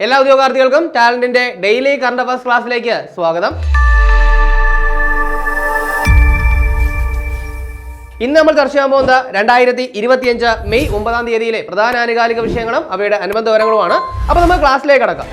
എല്ലാ ഉദ്യോഗാർത്ഥികൾക്കും ടാലന്റിന്റെ ഡെയിലി കറണ്ട് അഫേഴ്സ് ക്ലാസ്സിലേക്ക് സ്വാഗതം. ഇന്ന് നമ്മൾ ചർച്ച ചെയ്യാൻ പോകുന്നത് രണ്ടായിരത്തി ഇരുപത്തിയഞ്ച് മെയ് ഒമ്പതാം തീയതിയിലെ പ്രധാന ആനുകാലിക വിഷയങ്ങളും അവയുടെ അനുബന്ധ വിവരങ്ങളുമാണ്. അപ്പോൾ നമ്മൾ ക്ലാസ്സിലേക്ക് കടക്കാം.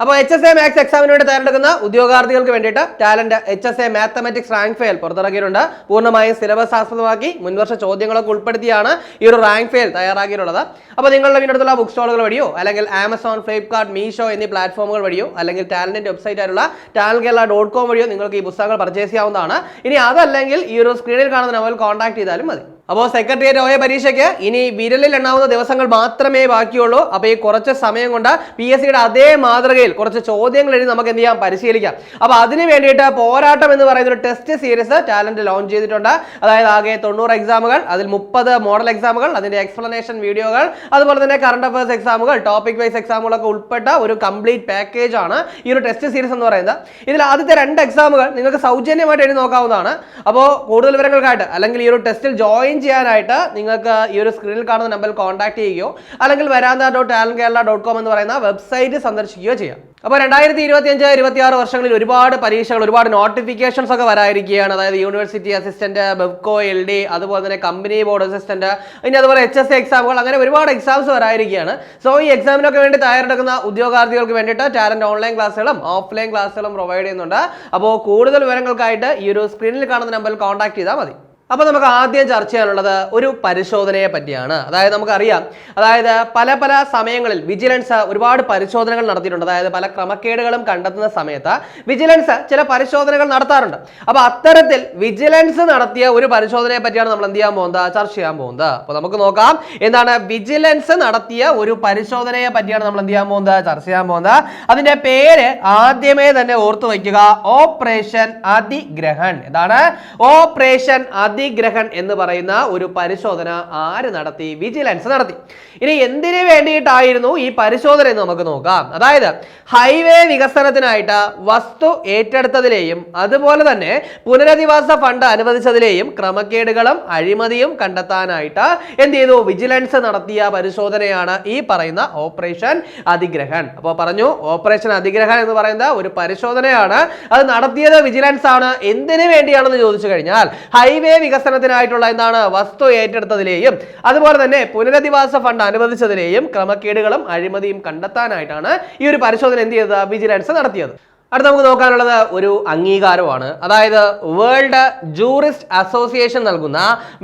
അപ്പോൾ എച്ച് എസ് എ മാത്സ് എക്സാമിന് വേണ്ടി തയ്യാറെടുക്കുന്ന ഉദ്യോഗാർത്ഥികൾക്ക് വേണ്ടിയിട്ട് Talent H S A mathematics rank file പുറത്തിറക്കിയിട്ടുണ്ട്. പൂർണമായും സിലബസ് ആസ്പദമാക്കി മുൻവർഷ ചോദ്യങ്ങളൊക്കെ ഉൾപ്പെടുത്തിയാണ് ഈ ഒരു റാങ്ക് ഫെയിൽ തയ്യാറാക്കിയിട്ടുള്ളത്. അപ്പോൾ നിങ്ങളുടെ വീടിനടുത്തുള്ള ബുക്ക് സ്റ്റോളുകൾ വഴിയോ അല്ലെങ്കിൽ ആമസോൺ ഫ്ലിപ്കാർട്ട് മീഷോ എന്നീ പ്ലാറ്റ്ഫോമുകൾ വഴിയോ അല്ലെങ്കിൽ ടാലന്റിന്റെ വെബ്സൈറ്റ് ആയിട്ടുള്ള ടാലൻ കേരള ഡോട്ട് കോം വഴിയോ നിങ്ങൾക്ക് ഈ പുസ്തകങ്ങൾ പർച്ചേസ് ചെയ്യാവുന്നതാണ്. ഇനി അതല്ലെങ്കിൽ ഈ ഒരു സ്ക്രീനിൽ കാണുന്ന നമ്പറിൽ കോൺടാക്ട് ചെയ്താലും മതി. അപ്പോൾ സെക്രട്ടേറിയറ്റ് ഒയ പരീക്ഷയ്ക്ക് ഇനി വിരലിൽ എണ്ണാവുന്ന ദിവസങ്ങൾ മാത്രമേ ബാക്കിയുള്ളൂ. അപ്പോൾ ഈ കുറച്ച് സമയം കൊണ്ട് പി എസ് സിയുടെ അതേ മാതൃകയിൽ കുറച്ച് ചോദ്യങ്ങൾ എഴുതി നമുക്ക് എന്ത് ചെയ്യാം? പരിശീലിക്കാം. അപ്പോൾ അതിന് വേണ്ടിയിട്ട് പോരാട്ടം എന്ന് പറയുന്ന ഒരു ടെസ്റ്റ് സീരീസ് ടാലന്റ് ലോഞ്ച് ചെയ്തിട്ടുണ്ട്. അതായത് ആകെ തൊണ്ണൂറ് എക്സാമുകൾ അതിൽ മുപ്പത് മോഡൽ എക്സാമുകൾ അതിന്റെ എക്സ്പ്ലനേഷൻ വീഡിയോകൾ അതുപോലെ തന്നെ കറണ്ട് അഫയേഴ്സ് എക്സാമുകൾ ടോപ്പിക് വൈസ് എക്സാമുകളൊക്കെ ഉൾപ്പെട്ട ഒരു കംപ്ലീറ്റ് പാക്കേജ് ആണ് ഈ ഒരു ടെസ്റ്റ് സീരീസ് എന്ന് പറയുന്നത്. ഇതിൽ ആദ്യത്തെ രണ്ട് എക്സാമുകൾ നിങ്ങൾക്ക് സൗജന്യമായിട്ട് എഴുതി നോക്കാവുന്നതാണ്. അപ്പോൾ കൂടുതൽ വിവരങ്ങൾക്കായിട്ട് അല്ലെങ്കിൽ ഈ ഒരു ടെസ്റ്റിൽ ജോയിൻ ചെയ്യാനായിട്ട് നിങ്ങൾക്ക് ഈ ഒരു സ്ക്രീനിൽ കാണുന്ന നമ്പറിൽ കോൺടാക്ട് ചെയ്യുകയോ അല്ലെങ്കിൽ വരാന്ത dot Talent Kerala dot com എന്ന് പറയുന്ന വെബ്സൈറ്റ് സന്ദർശിക്കുകയോ ചെയ്യാം. അപ്പോൾ രണ്ടായിരത്തി ഇരുപത്തി അഞ്ച് ഇരുപത്തി ആറ് വർഷങ്ങളിൽ ഒരുപാട് പരീക്ഷകൾ ഒരുപാട് നോട്ടിഫിക്കേഷൻസ് ഒക്കെ വരായിരിക്കുകയാണ് അതായത് university assistant Bevco L D അതുപോലെ തന്നെ കമ്പനി ബോർഡ് അസിസ്റ്റന്റ് ഇനി അതുപോലെ എച്ച് എസ് എക്സാമുകൾ അങ്ങനെ ഒരുപാട് എക്സാംസ് വരായിരിക്കുകയാണ് സോ ഈ എക്സാമിനൊക്കെ വേണ്ടി തയ്യാറെടുക്കുന്ന ഉദ്യോഗാർത്ഥികൾക്ക് വേണ്ടിയിട്ട് ടാലന്റ് ഓൺലൈൻ ക്ലാസ്സുകളും ഓഫ്ലൈൻ ക്ലാസ്സുകളും പ്രൊവൈഡ് ചെയ്യുന്നുണ്ട്. അപ്പോൾ കൂടുതൽ വിവരങ്ങൾക്കായിട്ട് ഈ ഒരു സ്ക്രീനിൽ കാണുന്ന നമ്പറിൽ കോൺടാക്ട് ചെയ്താൽ മതി. അപ്പോൾ നമുക്ക് ആദ്യം ചർച്ച ചെയ്യാനുള്ളത് ഒരു പരിശോധനയെ പറ്റിയാണ്. അതായത് നമുക്കറിയാം. അതായത് പല പല സമയങ്ങളിൽ വിജിലൻസ് ഒരുപാട് പരിശോധനകൾ നടത്തിയിട്ടുണ്ട്. അതായത് പല ക്രമക്കേടുകളും കണ്ടെത്തുന്ന സമയത്ത് വിജിലൻസ് ചില പരിശോധനകൾ നടത്താറുണ്ട്. അപ്പോൾ അത്തരത്തിൽ വിജിലൻസ് നടത്തിയ ഒരു പരിശോധനയെ പറ്റിയാണ് നമ്മൾ എന്ത് ചെയ്യാൻ പോകുന്നത്? ചർച്ച ചെയ്യാൻ പോകുന്നത്. അപ്പോൾ നമുക്ക് നോക്കാം. എന്താണ് വിജിലൻസ് നടത്തിയ ഒരു പരിശോധനയെ പറ്റിയാണ് നമ്മൾ എന്ത് ചെയ്യാൻ പോകുന്നത്? ചർച്ച ചെയ്യാൻ പോകുന്നത്. അതിന്റെ പേര് ആദ്യമേ തന്നെ ഓർത്തു വയ്ക്കുക. ഓപ്പറേഷൻ അതിഗ്രഹൺ എന്താണ്? ഓപ്പറേഷൻ അതിഗ്രഹൺ എന്ന് പറയുന്ന ഒരു പരിശോധന ആര് നടത്തി? വിജിലൻസ് നടത്തി. ഇനി എന്തിനു വേണ്ടിയിട്ടായിരുന്നു ഈ പരിശോധന എന്ന് നമുക്ക് നോക്കാം. അതായത് ഹൈവേ വികസനത്തിനായിട്ട് വസ്തു ഏറ്റെടുത്തതിലെയും അതുപോലെ തന്നെ പുനരധിവാസ ഫണ്ട് അനുവദിച്ചതിലെയും ക്രമക്കേടുകളും അഴിമതിയും കണ്ടെത്താനായിട്ട് എന്ത് ചെയ്തു? വിജിലൻസ് നടത്തിയ പരിശോധനയാണ് ഈ പറയുന്ന ഓപ്പറേഷൻ അതിഗ്രഹൺ അപ്പോൾ പറഞ്ഞു ഓപ്പറേഷൻ അതിഗ്രഹൺ എന്ന് പറയുന്ന ഒരു പരിശോധനയാണ്. അത് നടത്തിയത് വിജിലൻസ് ആണ് എന്തിനു വേണ്ടിയാണെന്ന് ചോദിച്ചു കഴിഞ്ഞാൽ ഹൈവേ വികസനത്തിനായിട്ടുള്ള എന്താണ് വസ്തു ഏറ്റെടുത്തതിലെയും അതുപോലെ തന്നെ പുനരധിവാസ ഫണ്ട് അനുവദിച്ചതിലെയും ക്രമക്കേടുകളും അഴിമതിയും കണ്ടെത്താനായിട്ടാണ് ഈ ഒരു പരിശോധന എന്ത് ചെയ്തത്? വിജിലൻസ് നടത്തിയത്. അടുത്ത നമുക്ക് നോക്കാനുള്ളത് ഒരു അംഗീകാരമാണ്. അതായത് വേൾഡ് ജൂറിസ്റ്റ് അസോസിയേഷൻ നൽകുന്ന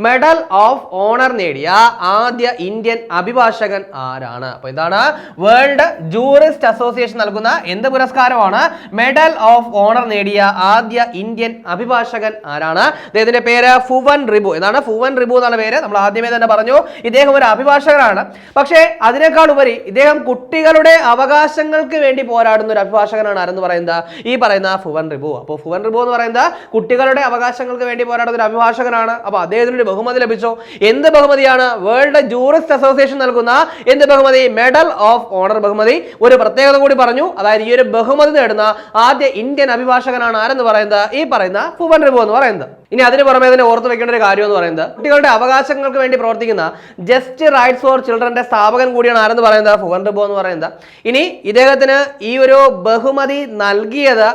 മെഡൽ ഓഫ് ഓണർ നേടിയ ആദ്യ ഇന്ത്യൻ അഭിഭാഷകൻ ആരാണ്? അപ്പൊ എന്താണ് വേൾഡ് ജൂറിസ്റ്റ് അസോസിയേഷൻ നൽകുന്ന എന്ത് പുരസ്കാരമാണ്? മെഡൽ ഓഫ് ഓണർ നേടിയ ആദ്യ ഇന്ത്യൻ അഭിഭാഷകൻ ആരാണ്? അദ്ദേഹത്തിന്റെ പേര് ഫുവൻ റിബു എന്താണ് ഫുവൻ റിബു എന്നാണ് പേര്. നമ്മൾ ആദ്യമേ തന്നെ പറഞ്ഞു ഇദ്ദേഹം ഒരു അഭിഭാഷകനാണ്. പക്ഷേ അതിനേക്കാൾ ഉപരി ഇദ്ദേഹം കുട്ടികളുടെ അവകാശങ്ങൾക്ക് വേണ്ടി പോരാടുന്ന ഒരു അഭിഭാഷകനാണ് ആരെന്ന് പറയുന്നത് ഈ പറയുന്ന ഫുവൻ റിബു. അപ്പോൾ ഫുവൻ റിബു എന്ന് പറയുന്നത് കുട്ടികളുടെ അവകാശങ്ങൾക്ക് വേണ്ടി പോരാടുന്ന ഒരു അഭിഭാഷകനാണ്. അപ്പോൾ അദ്ദേഹത്തിന് ഒരു ബഹുമതി ലഭിച്ചോ? എന്ത് ബഹുമതിയാണ്? വേൾഡ് ജൂറിസ്റ്റ് അസോസിയേഷൻ നൽകുന്ന എന്ത് ബഹുമതി? മെഡൽ ഓഫ് ഓണർ ബഹുമതി. ഒരു പ്രത്യേകത കൂടി പറഞ്ഞു. അതായത് ഈ ഒരു ബഹുമതി നേടുന്ന ആദ്യ ഇന്ത്യൻ അഭിഭാഷകനാണ് ആരെന്ന് പറയുന്നത്? ഈ പറയുന്ന ഫുവൻ റിബു എന്ന് പറയുന്നത്. ഇനി അതിന് പുറമെ തന്നെ ഓർത്ത് വെക്കേണ്ട ഒരു കാര്യം എന്ന് പറയുന്നത് കുട്ടികളുടെ അവകാശങ്ങൾക്ക് വേണ്ടി പ്രവർത്തിക്കുന്ന ജസ്റ്റ് റൈറ്റ്സ് ഫോർ ചിൽഡ്രന്റെ സ്ഥാപകൻ കൂടിയാണ് ആരെന്ന് പറയുന്നത്? ഫുവൻ റിബോ എന്ന് പറയുന്നത്. ഇനി ഇദ്ദേഹത്തിന് ഈ ഒരു ബഹുമതി നൽകിയത്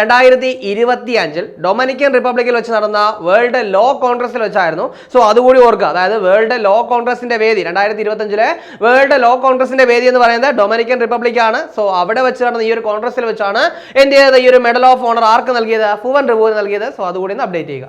രണ്ടായിരത്തി ഇരുപത്തി അഞ്ചിൽ ഡൊമിനിക്കൻ റിപ്പബ്ലിക്കിൽ വെച്ച് നടന്ന വേൾഡ് ലോ കോൺഗ്രസിൽ വെച്ചായിരുന്നു. സോ അതുകൂടി ഓർക്കുക. അതായത് വേൾഡ് ലോ കോൺഗ്രസിന്റെ വേദി രണ്ടായിരത്തി ഇരുപത്തി അഞ്ചിലെ വേൾഡ് ലോ കോൺഗ്രസിന്റെ വേദി എന്ന് പറയുന്നത് ഡൊമിനിക്കൻ റിപ്പബ്ലിക് ആണ്. സോ അവിടെ വെച്ച് നടന്ന ഈ ഒരു കോൺഗ്രസിൽ വെച്ചാണ് എന്ത് ചെയ്തത്? ഈ ഒരു മെഡൽ ഓഫ് ഓണർ ആർക്ക് നൽകിയത്? ഫുവൻ റിബോ നൽകിയത്. സോ അതുകൂടി ഒന്ന് അപ്ഡേറ്റ് ചെയ്യുക.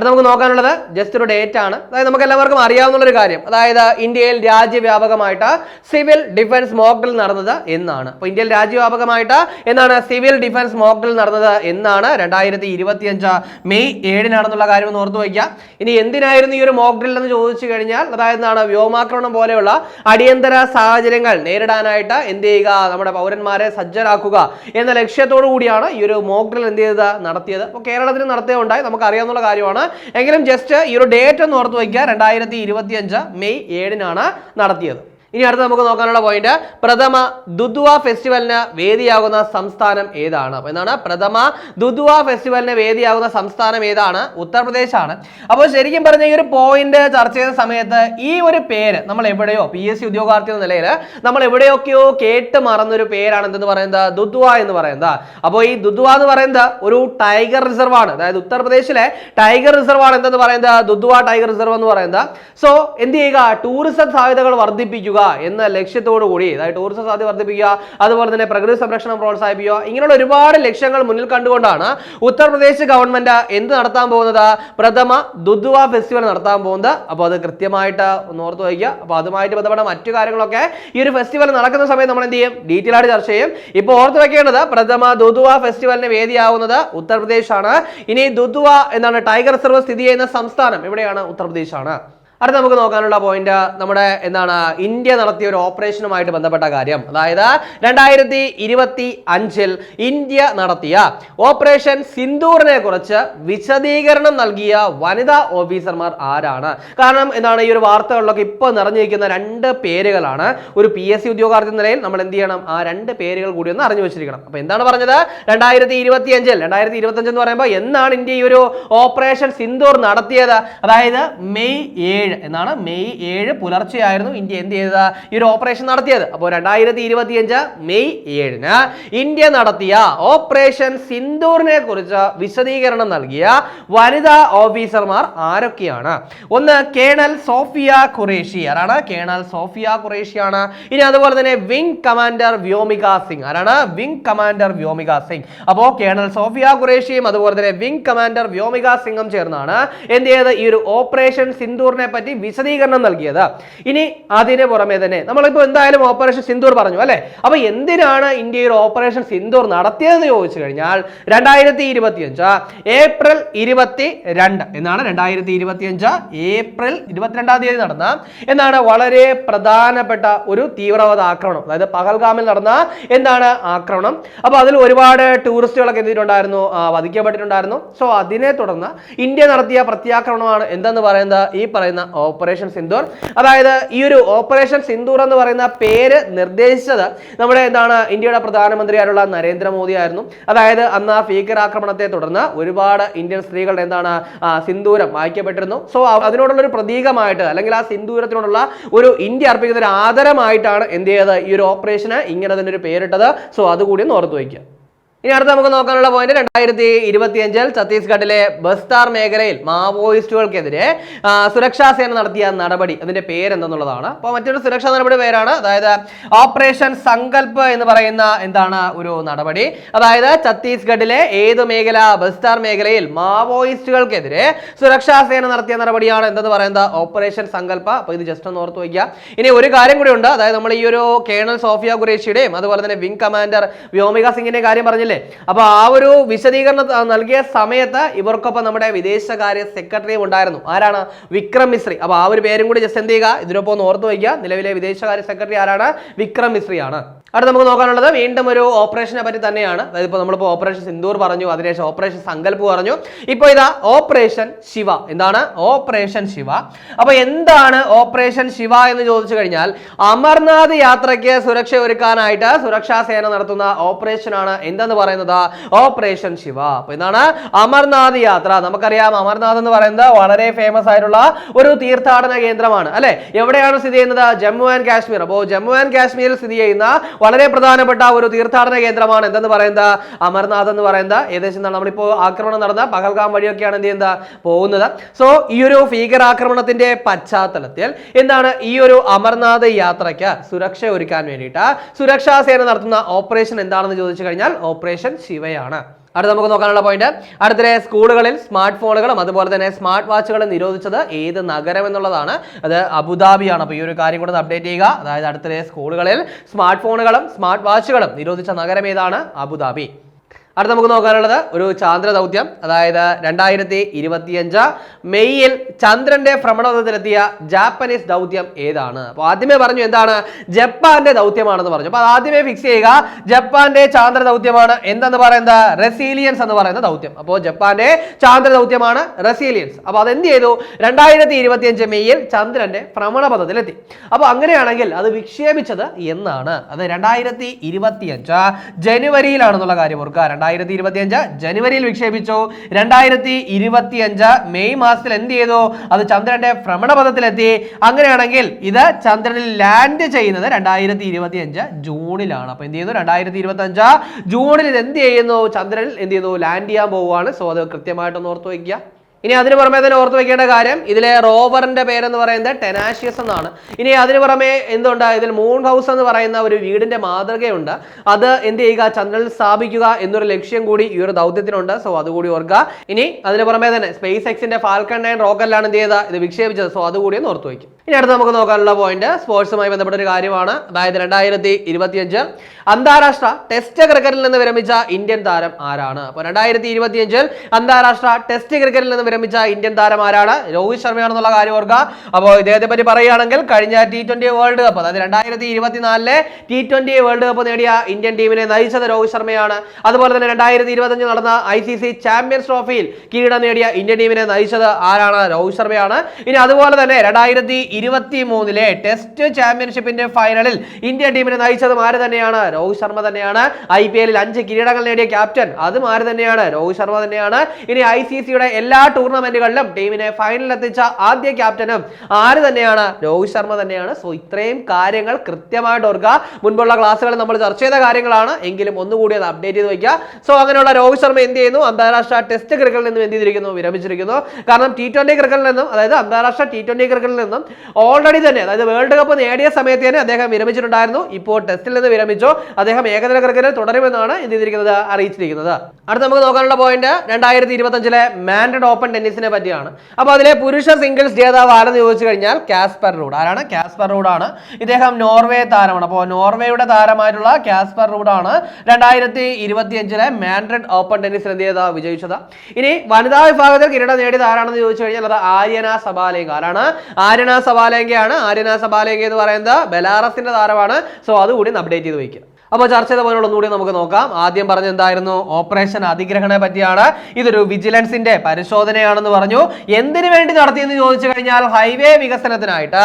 അടുത്ത നമുക്ക് നോക്കാനുള്ളത് ജസ്റ്റ് ഒരു ഡേറ്റ് ആണ്. അതായത് നമുക്ക് എല്ലാവർക്കും അറിയാവുന്ന ഒരു കാര്യം. അതായത് ഇന്ത്യയിൽ രാജ്യവ്യാപകമായിട്ട് സിവിൽ ഡിഫൻസ് മോക്ഡിൽ നടന്നത് എന്നാണ്. അപ്പോൾ ഇന്ത്യയിൽ രാജ്യവ്യാപകമായിട്ട് എന്നാണ് സിവിൽ ഡിഫൻസ് മോക്ഡിൽ നടന്നത് എന്നാണ് രണ്ടായിരത്തി ഇരുപത്തിയഞ്ച് മെയ് ഏഴിനാണെന്നുള്ള കാര്യം ഒന്ന് ഓർത്തു വയ്ക്കുക. ഇനി എന്തിനായിരുന്നു ഈ ഒരു മോക്ഡിൽ എന്ന് ചോദിച്ചു കഴിഞ്ഞാൽ അതായത് എന്താണ് വ്യോമാക്രമണം പോലെയുള്ള അടിയന്തര സാഹചര്യങ്ങൾ നേരിടാനായിട്ട് എന്ത് ചെയ്യുക നമ്മുടെ പൗരന്മാരെ സജ്ജരാക്കുക എന്ന ലക്ഷ്യത്തോടു കൂടിയാണ് ഈ ഒരു മോക്ഡിൽ എന്ത് ചെയ്തത് നടത്തിയത്. അപ്പോൾ നടത്തേ നടത്തിയുണ്ടായി നമുക്ക് അറിയാവുന്ന കാര്യമാണ്. എങ്കിലും ജസ്റ്റ് ഈ ഒരു ഡേറ്റ് ഒന്ന് ഓർത്ത് വയ്ക്കുക. രണ്ടായിരത്തി ഇരുപത്തി അഞ്ച് മെയ് ഏഴിനാണ് നടത്തിയത്. ഇനി അടുത്ത് നമുക്ക് നോക്കാനുള്ള പോയിന്റ് പ്രഥമ ദുദ്വ ഫെസ്റ്റിവലിന് വേദിയാകുന്ന സംസ്ഥാനം ഏതാണ്? അപ്പൊ എന്താണ്? പ്രഥമ ദുദ്വ ഫെസ്റ്റിവലിന് വേദിയാകുന്ന സംസ്ഥാനം ഏതാണ്? ഉത്തർപ്രദേശ് ആണ് അപ്പോൾ ശരിക്കും പറഞ്ഞ ഈ ഒരു പോയിന്റ് ചർച്ച ചെയ്യുന്ന സമയത്ത് ഈ ഒരു പേര് നമ്മൾ എവിടെയോ പി എസ് സി ഉദ്യോഗാർത്ഥി എന്ന നിലയിൽ നമ്മൾ എവിടെയൊക്കെയോ കേട്ട് മറന്നൊരു പേരാണ് എന്തെന്ന് പറയുന്നത്? ദുദ്വ എന്ന് പറയുന്നത്. അപ്പോൾ ഈ ദുദ്വ എന്ന് പറയുന്നത് ഒരു ടൈഗർ റിസർവ് ആണ് അതായത് ഉത്തർപ്രദേശിലെ ടൈഗർ റിസർവ് ആണ് എന്തെന്ന് പറയുന്നത്? ദുദ്വ ടൈഗർ റിസർവ് എന്ന് പറയുന്നത്. സോ എന്ത് ചെയ്യുക? ടൂറിസം സാധ്യതകൾ വർദ്ധിപ്പിക്കുക എന്ന ലക്ഷ്യത്തോടു കൂടി അതായത് ടൂറിസം സാധ്യത വർദ്ധിപ്പിക്കുക അതുപോലെ തന്നെ പ്രകൃതി സംരക്ഷണം പ്രോത്സാഹിപ്പിക്കുക ഇങ്ങനെയുള്ള ഒരുപാട് ലക്ഷ്യങ്ങൾ മുന്നിൽ കണ്ടുകൊണ്ടാണ് ഉത്തർപ്രദേശ് ഗവൺമെന്റ് എന്ത് നടത്താൻ പോകുന്നത്? പ്രഥമ ദുദ്വ ഫെസ്റ്റിവൽ നടത്താൻ പോകുന്നത്. അപ്പോൾ അത് കൃത്യമായിട്ട് ഒന്ന് ഓർത്ത് വയ്ക്കുക. അപ്പോൾ അതുമായിട്ട് ബന്ധപ്പെട്ട മറ്റു കാര്യങ്ങളൊക്കെ ഈ ഒരു ഫെസ്റ്റിവൽ നടക്കുന്ന സമയത്ത് നമ്മൾ എന്ത് ചെയ്യും? ഡീറ്റെയിൽ ആയിട്ട് ചർച്ച ചെയ്യും. ഇപ്പോൾ ഓർത്ത് വയ്ക്കേണ്ടത് പ്രഥമ ദുദ്വ ഫെസ്റ്റിവലിന് വേദിയാവുന്നത് ഉത്തർപ്രദേശ് ആണ് ഇനി ദുദ്വ എന്താണ് ടൈഗർ റിസർവ് സ്ഥിതി ചെയ്യുന്ന സംസ്ഥാനം എവിടെയാണ്? ഉത്തർപ്രദേശാണ്. അടുത്ത നമുക്ക് നോക്കാനുള്ള പോയിന്റ് നമ്മുടെ എന്താണ് ഇന്ത്യ നടത്തിയ ഒരു ഓപ്പറേഷനുമായിട്ട് ബന്ധപ്പെട്ട കാര്യം. അതായത് രണ്ടായിരത്തി ഇരുപത്തി അഞ്ചിൽ ഇന്ത്യ നടത്തിയ ഓപ്പറേഷൻ സിന്ദൂറിനെ കുറിച്ച് വിശദീകരണം നൽകിയ വനിതാ ഓഫീസർമാർ ആരാണ്? കാരണം എന്താണ് ഈ ഒരു വാർത്തകളിലൊക്കെ ഇപ്പോൾ നിറഞ്ഞിരിക്കുന്ന രണ്ട് പേരുകളാണ്. ഒരു പി എസ് സി ഉദ്യോഗാർത്ഥി നിലയിൽ നമ്മൾ എന്ത് ചെയ്യണം ആ രണ്ട് പേരുകൾ കൂടി ഒന്ന് അറിഞ്ഞു വെച്ചിരിക്കണം. അപ്പൊ എന്താണ് പറഞ്ഞത്? രണ്ടായിരത്തി ഇരുപത്തി അഞ്ചിൽ രണ്ടായിരത്തി ഇരുപത്തി എന്ന് പറയുമ്പോൾ എന്നാണ് ഇന്ത്യ ഈ ഒരു ഓപ്പറേഷൻ സിന്ദൂർ നടത്തിയത്? അതായത് മെയ് ഏഴ്. എന്നാണ് മെയ് ഏഴ് പുലർച്ചെയായിരുന്നു ഇന്ത്യ എന്ത് ചെയ്തത്? ഈ ഒരു ഓപ്പറേഷൻ നടത്തിയത്. അപ്പോൾ രണ്ടായിരത്തി ഇരുപത്തി അഞ്ച് മെയ് ഏഴിന് ഇന്ത്യ നടത്തിയ ഓപ്പറേഷൻ സിന്ദൂറിനെ കുറിച്ച് വിശദീകരണം നൽകിയ വനിതാ ഓഫീസർമാർ ആരൊക്കെയാണ്? ഒന്ന് കേണൽ സോഫിയ ഖുറേഷി. ആരാണ്? കേണൽ സോഫിയ ഖുറേഷിയാണ് ഇനി അതുപോലെ തന്നെ വിംഗ് കമാൻഡർ വ്യോമിക സിംഗ്. ആരാണ്? Wing commander Vyomika Singh. അപ്പോൾ കേണൽ സോഫിയ ഖുറേഷിയും അതുപോലെ തന്നെ വിംഗ് കമാൻഡർ വ്യോമിക സിംഗും ചേർന്നാണ് എന്ത് ചെയ്തത്? ഈ ഒരു ഓപ്പറേഷൻ സിന്ദൂറിനെ പറ്റി വിശദീകരണം നൽകിയത്. ഇനി അതിന് പുറമെ തന്നെ നമ്മളിപ്പോൾ എന്തായാലും ഓപ്പറേഷൻ സിന്ദൂർ പറഞ്ഞു അല്ലേ? അപ്പൊ എന്തിനാണ് ഇന്ത്യ ഒരു ഓപ്പറേഷൻ സിന്ദൂർ നടത്തിയതെന്ന് ചോദിച്ചു കഴിഞ്ഞാൽ രണ്ടായിരത്തി ഇരുപത്തി അഞ്ച് ഏപ്രിൽ ഇരുപത്തി രണ്ട് എന്നാണ് രണ്ടായിരത്തി ഇരുപത്തി അഞ്ച് ഏപ്രിൽ ഇരുപത്തിരണ്ടാം തീയതി നടന്ന എന്നാണ് വളരെ പ്രധാനപ്പെട്ട ഒരു തീവ്രവാദ ആക്രമണം. അതായത് പഹൽഗാമിൽ നടന്ന എന്താണ് ആക്രമണം? അപ്പൊ അതിൽ ഒരുപാട് ടൂറിസ്റ്റുകളൊക്കെ എന്തിട്ടുണ്ടായിരുന്നു വധിക്കപ്പെട്ടിട്ടുണ്ടായിരുന്നു. സോ അതിനെ തുടർന്ന് ഇന്ത്യ നടത്തിയ പ്രത്യാക്രമണമാണ് എന്തെന്ന് പറയുന്നത്? ഈ പറയുന്ന ഓപ്പറേഷൻ സിന്ദൂർ. അതായത് ഈ ഒരു ഓപ്പറേഷൻ സിന്ദൂർ എന്ന് പറയുന്ന പേര് നിർദ്ദേശിച്ചത് നമ്മുടെ എന്താണ് ഇന്ത്യയുടെ പ്രധാനമന്ത്രിയായിട്ടുള്ള നരേന്ദ്രമോദി ആയിരുന്നു. അതായത് അന്ന് ആ ഭീകരാക്രമണത്തെ തുടർന്ന് ഒരുപാട് ഇന്ത്യൻ സ്ത്രീകളുടെ എന്താണ് സിന്ദൂരം വായിക്കപ്പെട്ടിരുന്നു. സോ അതിനോടുള്ള ഒരു പ്രതീകമായിട്ട് അല്ലെങ്കിൽ ആ സിന്ദൂരത്തിനോടുള്ള ഒരു ഇന്ത്യ അർപ്പിക്കുന്ന ഒരു ആദരമായിട്ടാണ് എന്ത് ചെയ്തത് ഈ ഒരു ഓപ്പറേഷന് ഇങ്ങനെ തന്നെ ഒരു പേരിട്ടത്. സോ അതുകൂടി ഒന്ന് ഓർത്ത് വയ്ക്കുക. ഇനി അടുത്ത് നമുക്ക് നോക്കാനുള്ള പോയിന്റ് രണ്ടായിരത്തി ഇരുപത്തിയഞ്ചിൽ ഛത്തീസ്ഗഡിലെ ബസ്താർ മേഖലയിൽ മാവോയിസ്റ്റുകൾക്കെതിരെ സുരക്ഷാ സേന നടത്തിയ നടപടി. അതിന്റെ പേരെന്തെന്നുള്ളതാണ്. അപ്പോൾ മറ്റൊരു സുരക്ഷാ നടപടി പേരാണ്. അതായത് ഓപ്പറേഷൻ സങ്കല്പ് എന്ന് പറയുന്ന എന്താണ് ഒരു നടപടി. അതായത് ഛത്തീസ്ഗഡിലെ ഏത് മേഖല ബസ്താർ മേഖലയിൽ മാവോയിസ്റ്റുകൾക്കെതിരെ സുരക്ഷാ സേന നടത്തിയ നടപടിയാണ് എന്തെന്ന് പറയുന്നത്? ഓപ്പറേഷൻ സങ്കല്പ അപ്പോൾ ഇത് ജസ്റ്റ് ഒന്ന് ഓർത്ത് വയ്ക്കുക. ഇനി ഒരു കാര്യം കൂടി ഉണ്ട്. അതായത് നമ്മൾ ഈ ഒരു കേണൽ സോഫിയ ഖുറേഷിയുടെയും അതുപോലെ തന്നെ വിംഗ് കമാൻഡർ വ്യോമിക സിംഗിന്റെ കാര്യം പറഞ്ഞില്ലേ? അപ്പൊ ആ ഒരു വിശദീകരണം നൽകിയ സമയത്ത് ഇവർക്കൊപ്പം നമ്മുടെ വിദേശകാര്യ സെക്രട്ടറിയും ഉണ്ടായിരുന്നു. ആരാണ്? വിക്രം മിശ്രി. അപ്പൊ ആ ഒരു പേരും കൂടി ജസ്റ്റ് എന്ത് ചെയ്യുക ഇതിനൊപ്പം ഒന്ന് ഓർത്ത് വയ്ക്കുക. നിലവിലെ വിദേശകാര്യ സെക്രട്ടറി ആരാണ്? വിക്രം മിശ്രിയാണ്. അടുത്ത നമുക്ക് നോക്കാനുള്ളത് വീണ്ടും ഒരു ഓപ്പറേഷനെ പറ്റി തന്നെയാണ്. അതായത് ഇപ്പോൾ നമ്മളിപ്പോൾ ഓപ്പറേഷൻ സിന്ദൂർ പറഞ്ഞു അതിനുശേഷം ഓപ്പറേഷൻ സങ്കല്പ് പറഞ്ഞു. ഇപ്പോൾ ഇതാ ഓപ്പറേഷൻ ശിവ. എന്താണ്? ഓപ്പറേഷൻ ശിവ. അപ്പൊ എന്താണ് ഓപ്പറേഷൻ ശിവ എന്ന് ചോദിച്ചു കഴിഞ്ഞാൽ അമർനാഥ് യാത്രയ്ക്ക് സുരക്ഷ ഒരുക്കാനായിട്ട് സുരക്ഷാ സേന നടത്തുന്ന ഓപ്പറേഷൻ ആണ് എന്തെന്ന് പറയുന്നത് ഓപ്പറേഷൻ ശിവ. അപ്പൊ ഇതാണ് അമർനാഥ് യാത്ര. നമുക്കറിയാം അമർനാഥ് എന്ന് പറയുന്നത് വളരെ ഫേമസ് ആയിട്ടുള്ള ഒരു തീർത്ഥാടന കേന്ദ്രമാണ്. അല്ലെ? എവിടെയാണ് സ്ഥിതി ചെയ്യുന്നത്? ജമ്മു ആൻഡ് കാശ്മീർ. അപ്പോൾ ജമ്മു ആൻഡ് കാശ്മീരിൽ സ്ഥിതി ചെയ്യുന്ന വളരെ പ്രധാനപ്പെട്ട ഒരു തീർത്ഥാടന കേന്ദ്രമാണ് എന്തെന്ന് പറയുന്നത്? അമർനാഥ് എന്ന് പറയുന്നത്. ഏകദേശം നമ്മളിപ്പോ ആക്രമണം നടന്ന പഹൽഗാം വഴിയൊക്കെയാണ് എന്ത് ചെയ്യുന്നത്? പോകുന്നത്. സോ ഈ ഒരു ഭീകരാക്രമണത്തിന്റെ പശ്ചാത്തലത്തിൽ എന്താണ് ഈ ഒരു അമർനാഥ് യാത്രയ്ക്ക് സുരക്ഷ ഒരുക്കാൻ വേണ്ടിയിട്ട് സുരക്ഷാ സേന നടത്തുന്ന ഓപ്പറേഷൻ എന്താണെന്ന് ചോദിച്ചു കഴിഞ്ഞാൽ ഓപ്പറേഷൻ ശിവയാണ്. അടുത്ത നമുക്ക് നോക്കാനുള്ള പോയിന്റ് അടുത്തിടെ സ്കൂളുകളിൽ സ്മാർട്ട് ഫോണുകളും അതുപോലെ തന്നെ സ്മാർട്ട് വാച്ചുകളും നിരോധിച്ചത് ഏത് നഗരം എന്നുള്ളതാണ്. അത് അബുദാബിയാണ്. അപ്പോൾ ഈ ഒരു കാര്യം കൂടെ അപ്ഡേറ്റ് ചെയ്യുക. അതായത് അടുത്തിടെ സ്കൂളുകളിൽ സ്മാർട്ട് ഫോണുകളും സ്മാർട്ട് വാച്ചുകളും നിരോധിച്ച നഗരം ഏതാണ്? അബുദാബി. അടുത്ത നമുക്ക് നോക്കാനുള്ളത് ഒരു ചാന്ദ്ര ദൗത്യം. അതായത് രണ്ടായിരത്തി ഇരുപത്തിയഞ്ച് മെയ്യിൽ ചന്ദ്രന്റെ ഭ്രമണപഥത്തിലെത്തിയ ജാപ്പനീസ് ദൗത്യം ഏതാണ്? അപ്പോൾ ആദ്യമേ പറഞ്ഞു എന്താണ്? ജപ്പാന്റെ ദൗത്യമാണെന്ന് പറഞ്ഞു. അപ്പോൾ ആദ്യമേ ഫിക്സ് ചെയ്യുക. ജപ്പാന്റെ ചാന്ദ്ര ദൗത്യമാണ് എന്തെന്ന് പറയുന്നത്? റെസീലിയൻസ് എന്ന് പറയുന്ന ദൗത്യം. അപ്പോൾ ജപ്പാന്റെ ചാന്ദ്ര ദൗത്യമാണ് റെസീലിയൻസ് അപ്പോൾ അത് എന്ത് ചെയ്തു? രണ്ടായിരത്തി ഇരുപത്തിയഞ്ച് മെയ്യിൽ ചന്ദ്രന്റെ ഭ്രമണപഥത്തിലെത്തി. അപ്പോൾ അങ്ങനെയാണെങ്കിൽ അത് വിക്ഷേപിച്ചത് എന്നാണ്. അത് രണ്ടായിരത്തി ഇരുപത്തിയഞ്ച് ജനുവരിയിലാണെന്നുള്ള കാര്യം ഓർക്കുക. രണ്ടായിരത്തി ഇരുപത്തിയഞ്ച് ജനുവരിയിൽ വിക്ഷേപിച്ചു. രണ്ടായിരത്തി ഇരുപത്തിയഞ്ച് മെയ് മാസത്തിൽ എന്ത് ചെയ്തു? അത് ചന്ദ്രന്റെ ഭ്രമണപഥത്തിലെത്തി. അങ്ങനെയാണെങ്കിൽ ഇത് ചന്ദ്രനിൽ ലാൻഡ് ചെയ്യുന്നത് രണ്ടായിരത്തി ഇരുപത്തിയഞ്ച് ജൂണിലാണ്. അപ്പൊ എന്ത് ചെയ്യുന്നു? രണ്ടായിരത്തി ഇരുപത്തി അഞ്ച് ജൂണിൽ ഇത് എന്ത് ചെയ്യുന്നു? ചന്ദ്രനിൽ എന്ത് ചെയ്യുന്നു? ലാൻഡ് ചെയ്യാൻ പോവുകയാണ്. സോ അത് കൃത്യമായിട്ടൊന്ന് ഓർത്തു വയ്ക്കുക. ഇനി അതിന് പുറമെ തന്നെ ഓർത്ത് വെക്കേണ്ട കാര്യം ഇതിലെ റോവറിന്റെ പേരെന്ന് പറയുന്നത് ടെനാഷ്യസ് എന്നാണ്. ഇനി അതിന് പുറമെ എന്തുണ്ട്? ഇതിൽ മൂൺ ഹൗസ് എന്ന് പറയുന്ന ഒരു വീടിന്റെ മാതൃകയുണ്ട്. അത് എന്ത് ചെയ്യുക? ചന്ദ്രനിൽ സ്ഥാപിക്കുക എന്നൊരു ലക്ഷ്യം കൂടി ഈ ഒരു ദൗത്യത്തിനുണ്ട്. സോ അതുകൂടി ഓർക്കുക. ഇനി അതിന് പുറമെ തന്നെ സ്പേസ് എക്സിന്റെ ഫാൽക്കൺ നയൻ റോക്കറ്റിലാണ് എന്ത് ചെയ്തത്? ഇത് വിക്ഷേപിച്ചത്. സോ അതുകൂടി ഒന്ന് ഓർത്ത് വയ്ക്കും ഇനി അടുത്ത് നമുക്ക് നോക്കാനുള്ള പോയിന്റ് സ്പോർട്സുമായി ബന്ധപ്പെട്ട ഒരു കാര്യമാണ്. അതായത് രണ്ടായിരത്തി ഇരുപത്തിയഞ്ച് അന്താരാഷ്ട്ര ടെസ്റ്റ് ക്രിക്കറ്റിൽ നിന്ന് വിരമിച്ച ഇന്ത്യൻ താരം ആരാണ്? അപ്പോൾ രണ്ടായിരത്തി ഇരുപത്തിയഞ്ചിൽ അന്താരാഷ്ട്ര ടെസ്റ്റ് ക്രിക്കറ്റിൽ നിന്ന് വിരമിച്ച ഇന്ത്യൻ താരം ആരാണ്? രോഹിത് ശർമ്മയാണെന്നുള്ള കാര്യം ഓർക്കുക. അപ്പോൾ ഇദ്ദേഹത്തെ പറ്റി പറയുകയാണെങ്കിൽ കഴിഞ്ഞ ടി ട്വന്റി വേൾഡ് കപ്പ് അതായത് രണ്ടായിരത്തി ഇരുപത്തിനാലിലെ ടി ട്വന്റി വേൾഡ് കപ്പ് നേടിയ ഇന്ത്യൻ ടീമിനെ നയിച്ചത് രോഹിത് ശർമ്മയാണ്. അതുപോലെ തന്നെ രണ്ടായിരത്തി ഇരുപത്തഞ്ച് നടന്ന ഐ സി സി ചാമ്പ്യൻസ് ട്രോഫിയിൽ കിരീടം നേടിയ ഇന്ത്യൻ ടീമിനെ നയിച്ചത് ആരാണ്? രോഹിത് ശർമ്മയാണ്. ഇനി അതുപോലെ തന്നെ രണ്ടായിരത്തി ഇരുപത്തി മൂന്നിലെ ടെസ്റ്റ് ചാമ്പ്യൻഷിപ്പിന്റെ ഫൈനലിൽ ഇന്ത്യ ടീമിനെ നയിച്ചത് ആര് തന്നെയാണ്? രോഹിത് ശർമ്മ തന്നെയാണ്. ഐ പി എല്ലിൽ അഞ്ച് കിരീടങ്ങൾ നേടിയ ക്യാപ്റ്റൻ അതും ആര് തന്നെയാണ്? രോഹിത് ശർമ്മ തന്നെയാണ്. ഇനി ഐ സി സിയുടെ എല്ലാ ടൂർണമെന്റുകളിലും ടീമിനെ ഫൈനലിൽ എത്തിച്ച ആദ്യ ക്യാപ്റ്റനും ആര് തന്നെയാണ്? രോഹിത് ശർമ്മ തന്നെയാണ്. സോ ഇത്രയും കാര്യങ്ങൾ കൃത്യമായിട്ട് ഓർക്കുക. മുൻപുള്ള ക്ലാസ്സുകളിൽ നമ്മൾ ചർച്ച ചെയ്ത കാര്യങ്ങളാണ്. എങ്കിലും ഒന്നുകൂടി അത് അപ്ഡേറ്റ് ചെയ്ത് വയ്ക്കുക. സോ അങ്ങനെയുള്ള രോഹിത് ശർമ്മ എന്ത് ചെയ്യുന്നു? അന്താരാഷ്ട്ര ടെസ്റ്റ് ക്രിക്കറ്റിൽ നിന്നും എന്ത് ചെയ്തിരിക്കുന്നു? വിരമിച്ചിരിക്കുന്നു. കാരണം ടി ട്വന്റി ക്രിക്കറ്റിൽ നിന്നും അതായത് അന്താരാഷ്ട്ര ടി ട്വന്റി ക്രിക്കറ്റിൽ നിന്നും ഓൾറെഡി തന്നെ അതായത് വേൾഡ് കപ്പ് നേടിയ സമയത്ത് തന്നെ അദ്ദേഹം വിരമിച്ചിട്ടുണ്ടായിരുന്നു. ഇപ്പോൾ ടെസ്റ്റിൽ നിന്ന് വിരമിച്ചോ അദ്ദേഹം ഏകദിന ക്രിക്കറ്റിൽ തുടരുമെന്നാണ് എന്ത് ചെയ്തിരിക്കുന്നത് അറിയിച്ചിരിക്കുന്നത്. അടുത്ത നമുക്ക് നോക്കാനുള്ള പോയിന്റ് രണ്ടായിരത്തി ഇരുപത്തഞ്ചിലെ മാൻഡഡ് ഓപ്പൺ ടെന്നീസിനെ പറ്റിയാണ്. അപ്പോൾ അതിലെ പുരുഷ സിംഗിൾസ് ജേതാവ് ആരെന്ന് ചോദിച്ചു കഴിഞ്ഞാൽ കാസ്പർ റൂഡ് ആരാണ്? കാസ്പർ റൂഡാണ് ഇദ്ദേഹം നോർവേ താരമാണ്. അപ്പോൾ നോർവേയുടെ താരമായിട്ടുള്ള കാസ്പർ റൂഡാണ് രണ്ടായിരത്തി ഇരുപത്തിയഞ്ചിലെ മാൻഡ്രഡ് ഓപ്പൺ ടെന്നീസിൽ എന്ത് ചെയ്ത വിജയിച്ചത്. ഇനി വനിതാ വിഭാഗത്തിൽ കിരീടം നേടിയത് ആരാണെന്ന് ചോദിച്ചു കഴിഞ്ഞാൽ അത് ആര്യന സബാലേങ്ക ആരാണ്? ആര്യന സബാലേങ്കയാണ് ആര്യനാ സബാലേങ്ക എന്ന് പറയുന്നത്. ബലാറസിന്റെ താരമാണ്. സോ അതുകൂടി അപ്ഡേറ്റ് ചെയ്ത് വയ്ക്കുക. അപ്പോൾ ചർച്ച ചെയ്ത പോലുള്ള ഒന്നുകൂടി നമുക്ക് നോക്കാം. ആദ്യം പറഞ്ഞ എന്തായിരുന്നു? ഓപ്പറേഷൻ അധിഗ്രഹണെ പറ്റിയാണ്. ഇതൊരു വിജിലൻസിന്റെ പരിശോധനയാണെന്ന് പറഞ്ഞു. എന്തിനു വേണ്ടി നടത്തിയെന്ന് ചോദിച്ചു കഴിഞ്ഞാൽ ഹൈവേ വികസനത്തിനായിട്ട്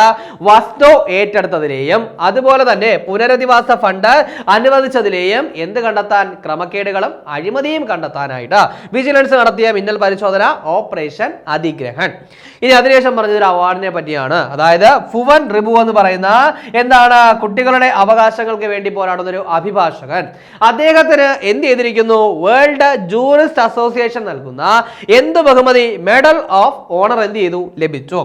വസ്തു ഏറ്റെടുത്തതിലെയും അതുപോലെ തന്നെ പുനരധിവാസ ഫണ്ട് അനുവദിച്ചതിലെയും എന്ത് കണ്ടെത്താൻ? ക്രമക്കേടുകളും അഴിമതിയും കണ്ടെത്താനായിട്ട് വിജിലൻസ് നടത്തിയ മിന്നൽ പരിശോധന ഓപ്പറേഷൻ അധിഗ്രഹൺ ഇനി അതിനുശേഷം പറഞ്ഞൊരു അവാർഡിനെ പറ്റിയാണ്. അതായത് ഫുവൻ റിബു എന്ന് പറയുന്ന എന്താണ്? കുട്ടികളുടെ അവകാശങ്ങൾക്ക് വേണ്ടി പോരാടുന്ന ഒരു അഭിഭാഷകൻ. അദ്ദേഹത്തിന് എന്ത് ചെയ്തിരിക്കുന്നു? വേൾഡ് ജൂറിസ്റ്റ് അസോസിയേഷൻ നൽകുന്ന എന്ത് ബഹുമതി? മെഡൽ ഓഫ് ഓണർ എന്ത് ചെയ്തു? ലഭിച്ചു.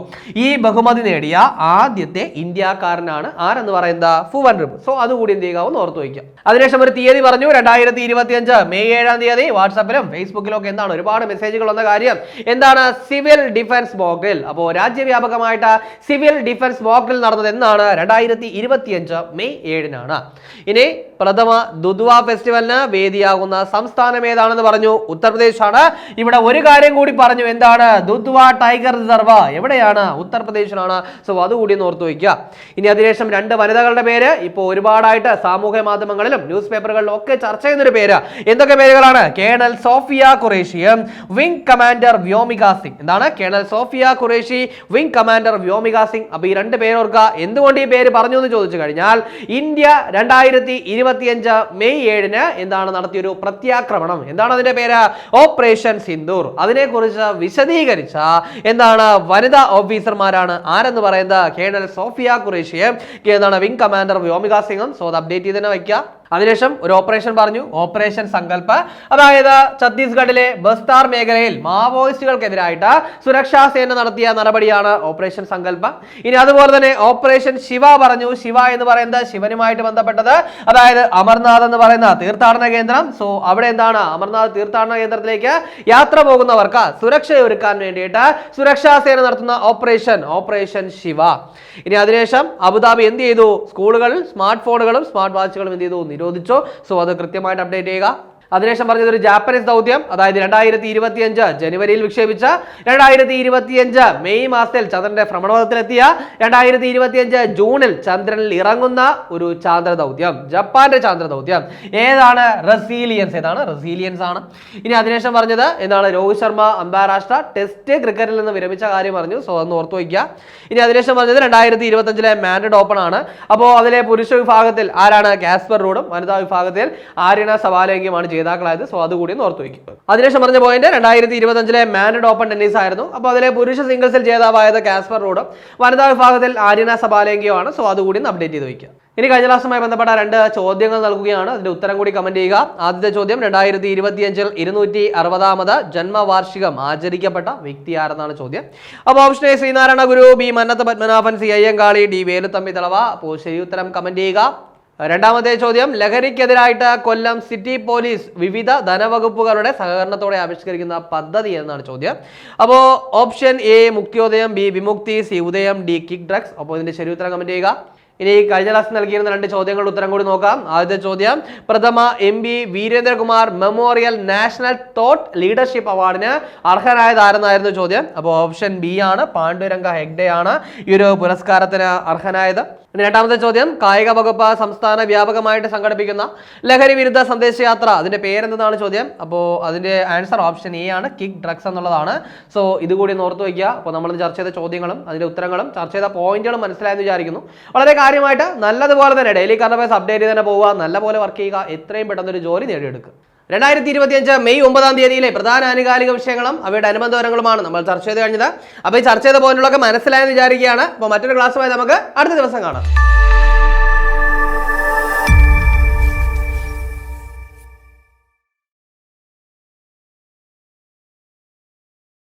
ഈ ബഹുമതി നേടിയ ആദ്യത്തെ ഇന്ത്യക്കാരനാണ് ആരെന്ന് പറയുന്നത്? ഫുവൻ റിബ് സോ അതുകൂടി എന്ത് ചെയ്യുക? ഓർത്തു വയ്ക്കുക. അതിനുശേഷം ഒരു തീയതി പറഞ്ഞു. രണ്ടായിരത്തി ഇരുപത്തി അഞ്ച് മെയ് ഏഴാം തീയതി വാട്സാപ്പിലും ഫേസ്ബുക്കിലും ഒക്കെ എന്താണ്? ഒരുപാട് മെസ്സേജുകൾ വന്ന കാര്യം. എന്താണ്? സിവിൽ ഡിഫൻസ് മോക്കിൽ അപ്പോൾ രാജ്യവ്യാപകമായിട്ട് സിവിൽ ഡിഫൻസ് മോക്കിൽ നടന്നത് എന്നാണ്? രണ്ടായിരത്തി ഇരുപത്തിയഞ്ച് മെയ് ഏഴിനാണ്. ഇനി പ്രഥമ ദുദ്വ ഫെസ്റ്റിവലിന് വേദിയാകുന്ന സംസ്ഥാനം ഏതാണെന്ന് പറഞ്ഞു. ഉത്തർപ്രദേശ് ആണ് ഇവിടെ ഒരു കാര്യം കൂടി പറഞ്ഞു. എന്താണ്? Dudhwa tiger reserve. എവിടെയാണ്? ഉത്തർപ്രദേശിലാണ്. സോ അതുകൂടി ഓർത്തു വയ്ക്കുക. ഇനി അതിനുശേഷം രണ്ട് വനിതകളുടെ പേര്. ഇപ്പോൾ ഒരുപാടായിട്ട് സാമൂഹ്യ മാധ്യമങ്ങളിലും ന്യൂസ് പേപ്പറുകളിലും ഒക്കെ ചർച്ച ചെയ്യുന്നൊരു പേര്. എന്തൊക്കെ പേരുകളാണ്? കേണൽ സോഫിയ ഖുറേഷിയും വിംഗ് കമാൻഡർ വ്യോമിക സിംഗ്. എന്താണ്? Colonel Sofiya Qureshi wing commander Vyomika Singh. അപ്പൊ ഈ രണ്ട് പേരോർക്ക എന്തുകൊണ്ട് ഈ പേര് പറഞ്ഞു എന്ന് ചോദിച്ചു കഴിഞ്ഞാൽ ഇന്ത്യ രണ്ടായിരത്തി ഇരുപത്തിയഞ്ച് മെയ് ഏഴിന് എന്താണ് നടത്തിയൊരു പ്രത്യാക്രമണം? എന്താണ് അതിന്റെ പേര്? ഓപ്പറേഷൻ സിന്ദൂർ. അതിനെക്കുറിച്ച് വിശദീകരിച്ച എന്താണ് വനിതാ ഓഫീസർമാരാണ് ആരെന്ന് പറയുന്നത്? കേണൽ സോഫിയ കുറേഷ്യയും എന്താണ് വിംഗ് കമാൻഡർ വ്യോമിക സിംഗും. സോ അത് അപ്ഡേറ്റ് ചെയ്ത് തന്നെ വയ്ക്കുക അതിനുശേഷം ഒരു ഓപ്പറേഷൻ പറഞ്ഞു. ഓപ്പറേഷൻ സങ്കല്പ അതായത് ഛത്തീസ്ഗഡിലെ ബസ്താർ മേഖലയിൽ മാവോയിസ്റ്റുകൾക്കെതിരായിട്ട് സുരക്ഷാ സേന നടത്തിയ നടപടിയാണ് ഓപ്പറേഷൻ സങ്കല്പ ഇനി അതുപോലെ തന്നെ ഓപ്പറേഷൻ ശിവ പറഞ്ഞു. ശിവ എന്ന് പറയുന്നത് ശിവനുമായിട്ട് ബന്ധപ്പെട്ടത് അതായത് അമർനാഥ് എന്ന് പറയുന്ന തീർത്ഥാടന കേന്ദ്രം. സോ അവിടെ എന്താണ്? അമർനാഥ് തീർത്ഥാടന കേന്ദ്രത്തിലേക്ക് യാത്ര പോകുന്നവർക്ക് സുരക്ഷ ഒരുക്കാൻ വേണ്ടിയിട്ട് സുരക്ഷാ സേന നടത്തുന്ന ഓപ്പറേഷൻ ഓപ്പറേഷൻ ശിവ. ഇനി അതിനുശേഷം അബുദാബി എന്ത് ചെയ്തു? സ്കൂളുകളിൽ സ്മാർട്ട് ഫോണുകളും സ്മാർട്ട് വാച്ചുകളും എന്ത് ചെയ്തു? നിരോധിച്ചു? സോ അത് കൃത്യമായിട്ട് അപ്ഡേറ്റ് ചെയ്യുക. അതിനുശേഷം പറഞ്ഞത് ഒരു ജാപ്പനീസ് ദൗത്യം. അതായത് രണ്ടായിരത്തി ഇരുപത്തിയഞ്ച് ജനുവരിയിൽ വിക്ഷേപിച്ച രണ്ടായിരത്തി ഇരുപത്തിയഞ്ച് മെയ് മാസത്തിൽ ചന്ദ്രന്റെ ഭ്രമണപഥത്തിലെത്തിയ രണ്ടായിരത്തി ഇരുപത്തിയഞ്ച് ജൂണിൽ ചന്ദ്രനിൽ ഇറങ്ങുന്ന ഒരു ചാന്ദ്ര ദൗത്യം. ജപ്പാന്റെ ചാന്ദ്ര ദൗത്യം. ഏതാണ്? റെസീലിയൻസ്. ഏതാണ്? റെസീലിയൻസ് ആണ്. ഇനി അതിനുശേഷം പറഞ്ഞത് എന്താണ്? രോഹിത് ശർമ്മ അന്താരാഷ്ട്ര ടെസ്റ്റ് ക്രിക്കറ്റിൽ നിന്ന് വിരമിച്ച കാര്യം പറഞ്ഞു സോ അതൊന്ന് ഓർത്തു വയ്ക്കുക. ഇനി അതിനുശേഷം പറഞ്ഞത് രണ്ടായിരത്തി ഇരുപത്തഞ്ചിലെ മാൻഡഡ് ഓപ്പൺ ആണ് അപ്പോൾ അതിലെ പുരുഷ വിഭാഗത്തിൽ ആരാണ്? കാസ്പർ റൂഡും. വനിതാ വിഭാഗത്തിൽ ആര്യന സവാലയെങ്കിയുമാണ് ജേതാക്കളായത് സോ അതുകൂടി ഒന്ന് ഓർത്തു വയ്ക്കും. അതിനുശേഷം പറഞ്ഞ പോയിന്റ് രണ്ടായിരത്തി ഇരുപത്തഞ്ചിലെ മാൻഡ് ഓപ്പൺ ടെന്നീസ് ആയിരുന്നു. അപ്പോൾ അതിലെ പുരുഷ സിംഗിൾസിൽ ജേതാവായത് കാസ്പർ റോഡും വനിതാ വിഭാഗത്തിൽ ആര്യന ആണ്. സോ അതുകൂടി ഒന്ന് അപ്ഡേറ്റ് ചെയ്ത് വയ്ക്കുക. ഇനി കഴിഞ്ഞ ക്ലാസ്സുമായി ബന്ധപ്പെട്ട രണ്ട് ചോദ്യങ്ങൾ നൽകുകയാണ്. അതിന്റെ ഉത്തരം കൂടി കമന്റ് ചെയ്യുക. ആദ്യത്തെ ചോദ്യം രണ്ടായിരത്തി ഇരുപത്തിയഞ്ചിൽ ഇരുന്നൂറ്റി അറുപതാമത് ജന്മവാർഷികം ആചരിക്കപ്പെട്ട വ്യക്തി ആരെന്നാണ് ചോദ്യം. അപ്പോൾ option A Sreenarayana Guru B Mannathu Padmanabhan C Ayyankali D Veluthampi Dalawa. അപ്പോൾ ശരി ഉത്തരം കമന്റ് ചെയ്യുക. രണ്ടാമത്തെ ചോദ്യം ലഹരിക്കെതിരായിട്ട് കൊല്ലം സിറ്റി പോലീസ് വിവിധ ധനവകുപ്പുകളുടെ സഹകരണത്തോടെ ആവിഷ്കരിക്കുന്ന പദ്ധതി എന്നാണ് ചോദ്യം. അപ്പോൾ option A Mukthiyodayam B Vimukthi C Udayam D kick drugs. അപ്പോൾ ഇതിന്റെ ശരി ഉത്തരം കമന്റ് ചെയ്യുക. ഇനി കഴിഞ്ഞ ക്ലാസ് നൽകിയിരുന്ന രണ്ട് ചോദ്യങ്ങളുടെ ഉത്തരം കൂടി നോക്കാം. ആദ്യത്തെ ചോദ്യം പ്രഥമ M P Veerendrakumar memorial national thought leadership അവാർഡിന് അർഹനായത് ആരെന്നായിരുന്നു ചോദ്യം. അപ്പോൾ ഓപ്ഷൻ ബി ആണ് പാണ്ഡുരംഗ ഹെഗ്ഡെ ആണ് ഈ ഒരു പുരസ്കാരത്തിന് അർഹനായത്. രണ്ടാമത്തെ ചോദ്യം കായിക വകുപ്പ് സംസ്ഥാന വ്യാപകമായിട്ട് സംഘടിപ്പിക്കുന്ന ലഹരി വിരുദ്ധ സന്ദേശയാത്ര. അതിന്റെ പേരെന്താണ് ചോദ്യം? അപ്പോൾ അതിന്റെ ആൻസർ ഓപ്ഷൻ എ ആണ് കിക്ക് ഡ്രഗ്സ് എന്നുള്ളതാണ്. സോ ഇതുകൂടി ഓർത്തു വയ്ക്കുക. അപ്പോൾ നമ്മൾ ചർച്ച ചെയ്ത ചോദ്യങ്ങളും അതിന്റെ ഉത്തരങ്ങളും ചർച്ച ചെയ്ത പോയിന്റുകളും മനസ്സിലായെന്ന് വിചാരിക്കുന്നു. വളരെ കാര്യമായിട്ട് നല്ലതുപോലെ തന്നെ ഡെയിലി കറണ്ട് അപ്ഡേറ്റ് ചെയ്ത് തന്നെ പോവുക. നല്ലപോലെ വർക്ക് ചെയ്യുക. എത്രയും പെട്ടെന്ന് ഒരു ജോലി നേടിയെടുക്കുക. രണ്ടായിരത്തി ഇരുപത്തിയഞ്ച് മെയ് ഒമ്പതാം തീയതിയിലെ പ്രധാന ആനുകാലിക വിഷയങ്ങളും അവയുടെ അനുബന്ധ വരങ്ങളുമാണ് നമ്മൾ ചർച്ച ചെയ്ത് കഴിഞ്ഞത്. അപ്പോൾ ഈ ചർച്ച ചെയ്ത പോയിന്റുകളൊക്കെ മനസ്സിലായെന്ന് വിചാരിക്കുകയാണ്. അപ്പോൾ മറ്റൊരു ക്ലാസ്സുമായി നമുക്ക് അടുത്ത ദിവസം കാണാം.